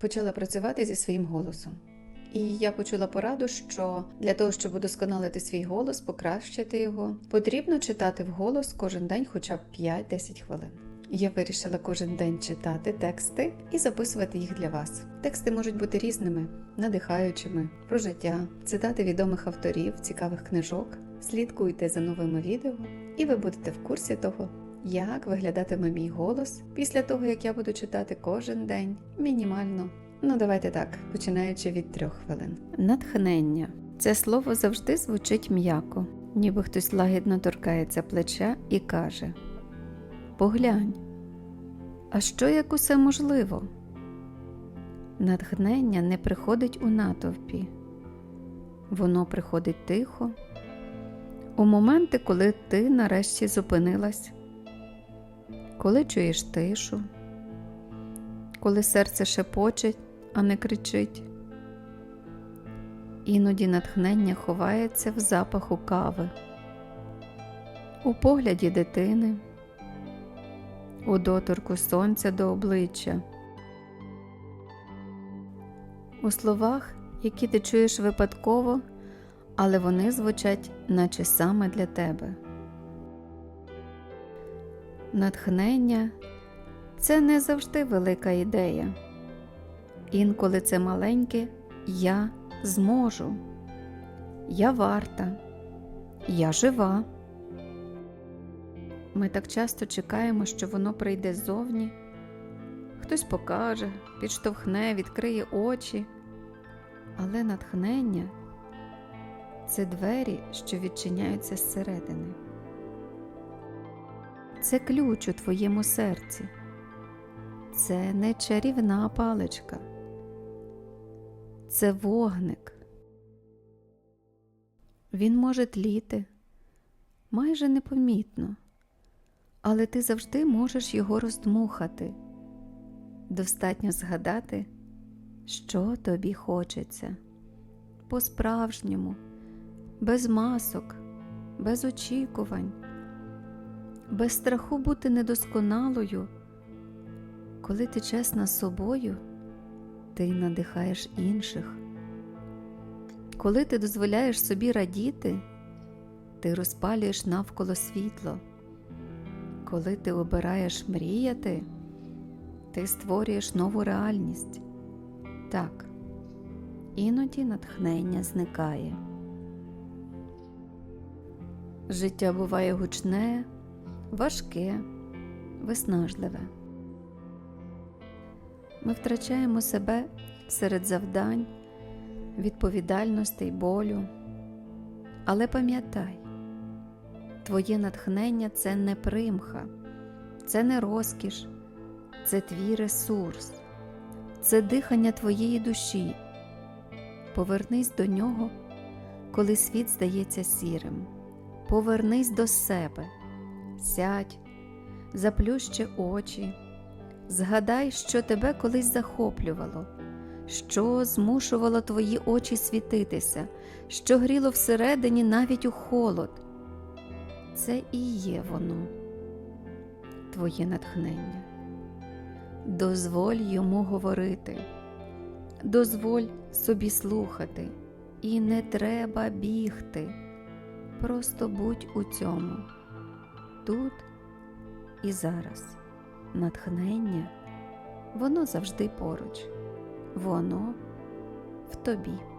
почала працювати зі своїм голосом. І я почула пораду, що для того, щоб удосконалити свій голос, покращити його, потрібно читати вголос кожен день хоча б 5-10 хвилин. Я вирішила кожен день читати тексти і записувати їх для вас. Тексти можуть бути різними, надихаючими, про життя, цитати відомих авторів, цікавих книжок. Слідкуйте за новими відео, і ви будете в курсі того, як виглядатиме мій голос після того, як я буду читати кожен день мінімально. Ну, давайте так, починаючи від трьох хвилин. Натхнення. Це слово завжди звучить м'яко, ніби хтось лагідно торкається плеча і каже: Поглянь, а що як усе можливо? Натхнення не приходить у натовпі, воно приходить тихо, у моменти, коли ти нарешті зупинилась, коли чуєш тишу, коли серце шепоче, а не кричить. Іноді натхнення ховається в запаху кави, у погляді дитини, у доторку сонця до обличчя, у словах, які ти чуєш випадково, але вони звучать, наче саме для тебе. Натхнення це не завжди велика ідея. Інколи це маленьке я зможу, я варта, я жива. Ми так часто чекаємо, що воно прийде ззовні, хтось покаже, підштовхне, відкриє очі, але натхнення це двері, що відчиняються зсередини. Це ключ у твоєму серці. Це не чарівна паличка. Це вогник. Він може тліти майже непомітно, але ти завжди можеш його роздмухати. Достатньо згадати, що тобі хочеться по-справжньому, без масок, без очікувань, без страху бути недосконалою. Коли ти чесна з собою, ти надихаєш інших. Коли ти дозволяєш собі радіти, ти розпалюєш навколо світло. Коли ти обираєш мріяти, ти створюєш нову реальність. Так, іноді натхнення зникає. Життя буває гучне, важке, виснажливе. Ми втрачаємо себе серед завдань, відповідальностей, болю. Але пам'ятай, твоє натхнення це не примха, це не розкіш, це твій ресурс, це дихання твоєї душі. Повернись до нього, коли світ здається сірим. Повернись до себе, сядь, заплющи очі. Згадай, що тебе колись захоплювало, що змушувало твої очі світитися, що гріло всередині навіть у холод. Це і є воно, твоє натхнення. Дозволь йому говорити, дозволь собі слухати, і не треба бігти. Просто будь у цьому, тут і зараз натхнення, воно завжди поруч, воно в тобі.